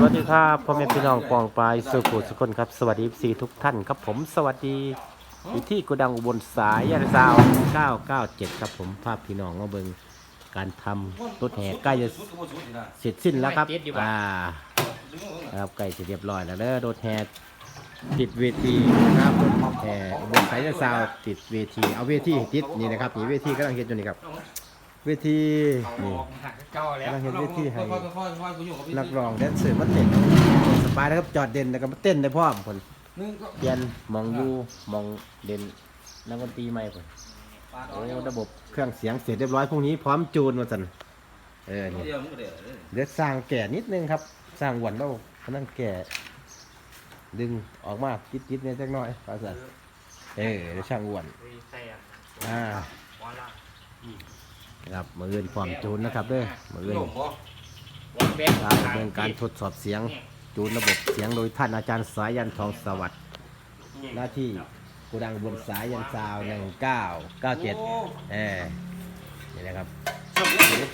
สวัสดีครับพ่อแม่พี่น้องปองปลายสุขุสุคนครับสวัสดีสีทุกท่านครับผมสวัสดีอยู่ที่โกดังอุบลสายยานซาว997 ครับผมภาพพี่น้องมาเบิงการทำรถแห่ใกล้จะเสร็จสิ้นแล้วครับอ่าครับใกล้จะเรียบร้อยแล้วเด้อรถแห่ติดเวทีนะครับแห่อุบลสายยานซาวติดเวทีเอาเวทีติดนี่นะครับนี่เวทีกำลังเห็นอยู่นี่ครับ เวทีนี่ เก่าแล้วกำลังเห็นเวทีให้ ค่อยๆค่อยๆค่อยๆกูอยู่กับพี่นักร้องแดนเซอร์มาเต้นสบายนะครับจอดเด่นแล้วก็มาเต้นได้พร้อมคนนึงก็เปลี่ยนมองอยู่มองเด่นนักดนตรีใหม่คนโอ้ระบบเครื่องเสียงเสร็จเรียบร้อยพรุ่งนี้พร้อมจูนมาสันเออนี่ เดียวมึงก็เดี๋ยวเดี๋ยวสร้างแก่นิดนึงครับ สร้างหวันเรากำลังแก่ ดึงออกมาจิดจิดๆเนี่ยจักหน่อยภาษาเออเดี๋ยวช่างหวันใส่อะอ่าวั นละครับมืออื่นพร้อมจูนนะครับเด้อมืออื่นหลงบ่วันแบกการดำเนินการทดสอบเสียงจูนระบบเสียงโดยท่านอาจารย์สายันทองสวัสดิ์หน้าที่กูดังบนสายยันซาวหนึ่งเก้าเก้าเจ็ดเออนี่นะครับ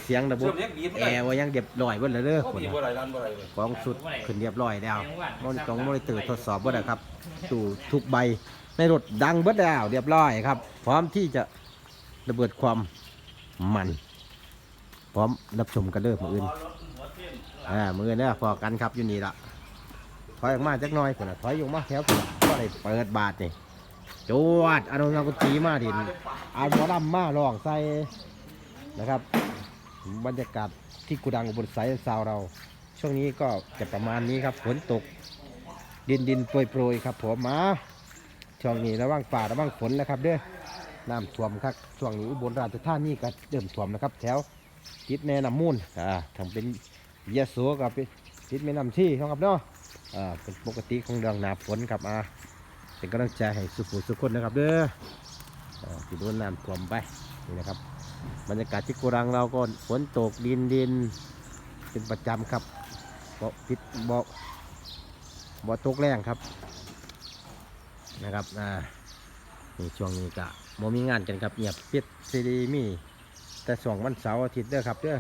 เสียงระบบแอร์ว่ายังเรียบร้อยเบิดแล้วเด้อก็คนมีน่ะบ่ไรร้านบ่ไรเลยกองสุดขึ้นเรียบร้อยแล้วมันต้องมอนิเตอร์ทดสอบเบิดนะครับสู่ทุกใบในรถดังเบิดแล้วเรียบร้อยครับ พร้อมที่จะระเบิดความ มันพร้อมรับชมกันเด้อมืออื่นอ่ามือเนี่ยพอกันครับอยู่นี่ละถอยออกมาจักหน่อยคนน่ะถอยออกมาแถวคนน่ะก็ได้เปิดบาทนี่จวดอนุนากุตีมาดินอาหมอลำมาลองใส่นะครับ บรรยากาศที่กุดังอุบลสายซาวเรา ช่วงนี้ก็จะประมาณนี้ครับฝนตก ดินดินโปรยโปรยครับผมมาช่วงนี้ระวังฝ่าระวังฝนแล้วครับเด้อ น้ำท่วมครับช่วงนี้อุบลราชธานีก็เริ่มท่วมนะครับ แถวติดแม่น้ำมูลอ่าทำเป็นยะโสกับติดแม่น้ำที่ครับเนาะอ่าเป็นปกติของเรื่องหนาฝนครับอ่าเป็นกำลังใจให้สุขุสุขคนนะครับเด้ออ่าที่โดนน้ำท่วมไปนี่นะครับบรรยากาศที่กรังเราก็ฝนตกดินดินเป็นประจำครับบ่ติดบ่บ่ตกแรงครับนะครับอ่า นี่ช่วงนี้ก็บ่มีงานกันครับเงียบปิดซีดีมี แต่ช่วงวันเสาร์อาทิตย์เด้อครับเด้อ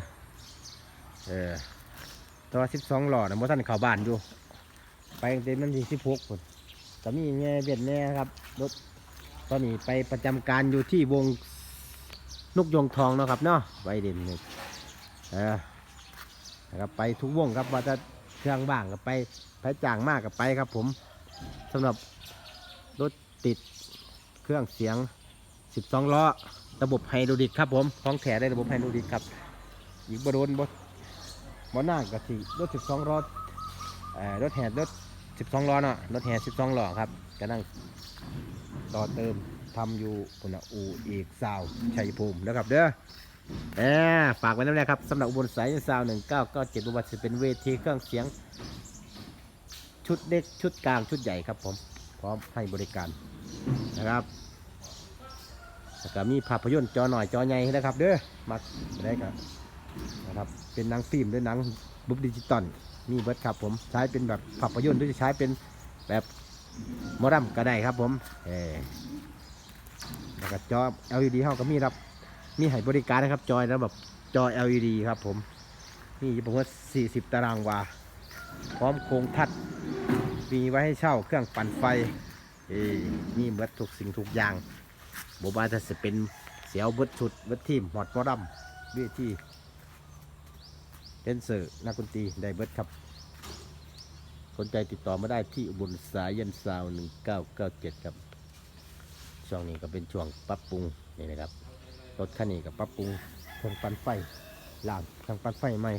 เออตัวสิบสองหลอดนะโมท่านเข้าบ้านอยู่ ไปเต่มันที่สิบหกคนก็มีแง่เบียดแน่ครับรถตอนนี้ไปประจำการอยู่ที่วงนกยงทองเนาะครับเนาะไวเด่นนี่เออนะครับไปทุกวงครับว่าจะเครื่องบ้างก็ไปไปจ้างมากก็ไปครับผมสำหรับรถติด เครื่องเสียง 12 ล้อ ระบบไฮดรอลิกครับผมของแถได้ระบบไฮดรอลิกครับอีกบโดนบบ่น่ากะสิรถ 12 ล้อเอ่อรถแห่รถ 12 ล้อเนาะรถแห่ 12 ล้อครับกำลังต่อเติมทำอยู่พุ่นน่ะอูอีกซาวชัยภูมินะครับเด้อแหมฝากไว้นั่นะครับสำหรับอุบลสายซาว1997บุบัติสิเป็นเวทีเครื่องเสียง ชุดเล็กชุดกลางชุดใหญ่ครับผม พร้อมให้บริการ นะครับแล้วก็มีภาพยนตร์จอหน่อยจอใหญ่นะครับเด้อมักได้ครับนะครับ เป็นหนังฟิล์มหรือหนังบุ๊บดิจิตอลมีเบิร์ดครับผมใช้เป็นแบบภาพยนตร์หรือจะใช้เป็นแบบมอรัมก็ได้ครับผมเออแล้วก็จอ LED เฮาก็มีรับมีให้บริการนะครับจอยแล้วแบบจอ LED ครับผมนี่อยู่า40 ตารางวา พร้อมโครงทัด มีไว้ให้เช่าเครื่องปั่นไฟ เอ้มีเบิดทุกสิ่งทุกอย่างบว่าจะจะเป็นเสียวเบิดชุดเบิดทีมหอดมอรัมเวทีเดนเซอร์นักดนตรีไดเบิดครับ สนใจติดต่อมาได้ที่อุบลสายยันซาว1997ครับ ช่วงนี้ก็เป็นช่วงปรับปรุงนี่นะครับ รถคันนี้ก็ปรับปรุงเครื่องปั่นไฟล่างเครื่องปั่นไฟใหม่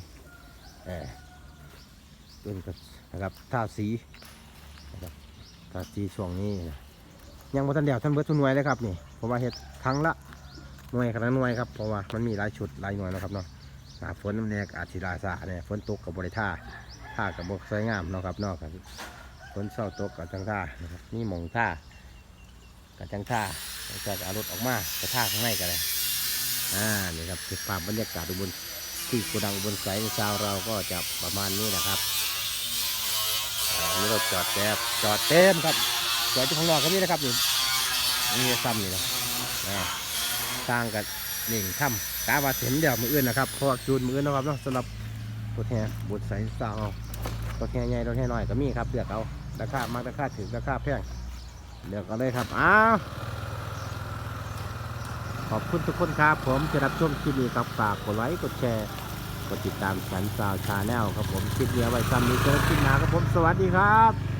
เออตัวนี้ก็นะครับท่าสี ท่าสีช่วงนี้ยังบ่ทันเดียวท่านเบิร์ดทุนหน่วยเลยครับนี่เพราะว่าเฮ็ดครั้งละหน่วยครั้งหน่วยครับเพราะว่ามันมีหลายชุดหลายหน่วยนะครับเนาะหนาฝนนเนี่ยอาจสิลาสาเนี่ยฝนตกกับบริท่าท่ากับบกสวยงามเนาะครับเนอกกันฝนเศร้าตกกับจังท่านะครับนี่หมองท่ากับจังท่าแล้วก็เอารถออกมากระท่าข้างในกันเลยอ่านี่ครับคือภาพบรรยากาศอุบลที่โกดังอุบนสายชาวเราก็จะประมาณนี้นะครับ มีรถจอดแจบจอดเต็มครับสวยที่ของนอกก็มีนะครับนี่มีซ้ำนี่นะสร้างกันหนึ่งถ้ำกาบาเสนเดียวมืออื่นนะครับพอจูนมืออื่นนะครับสำหรับรถแห่บุตรสายสาวรถแห่ใหญ่รถแห่น้อยก็มีครับเลือกเอาราคามากราคาถึงราคาแพงเลือกเอนเลยครับอ้าวขอบคุณทุกคนครับผมจะรับชมที่นี่ครับฝากกดไลค์กดแชร์ กดติดตามสันสาวชาแนลครับผมคลิปนี้ไว้ซ้ำนี้เจอคลิปหน้าครับผมสวัสดีครับ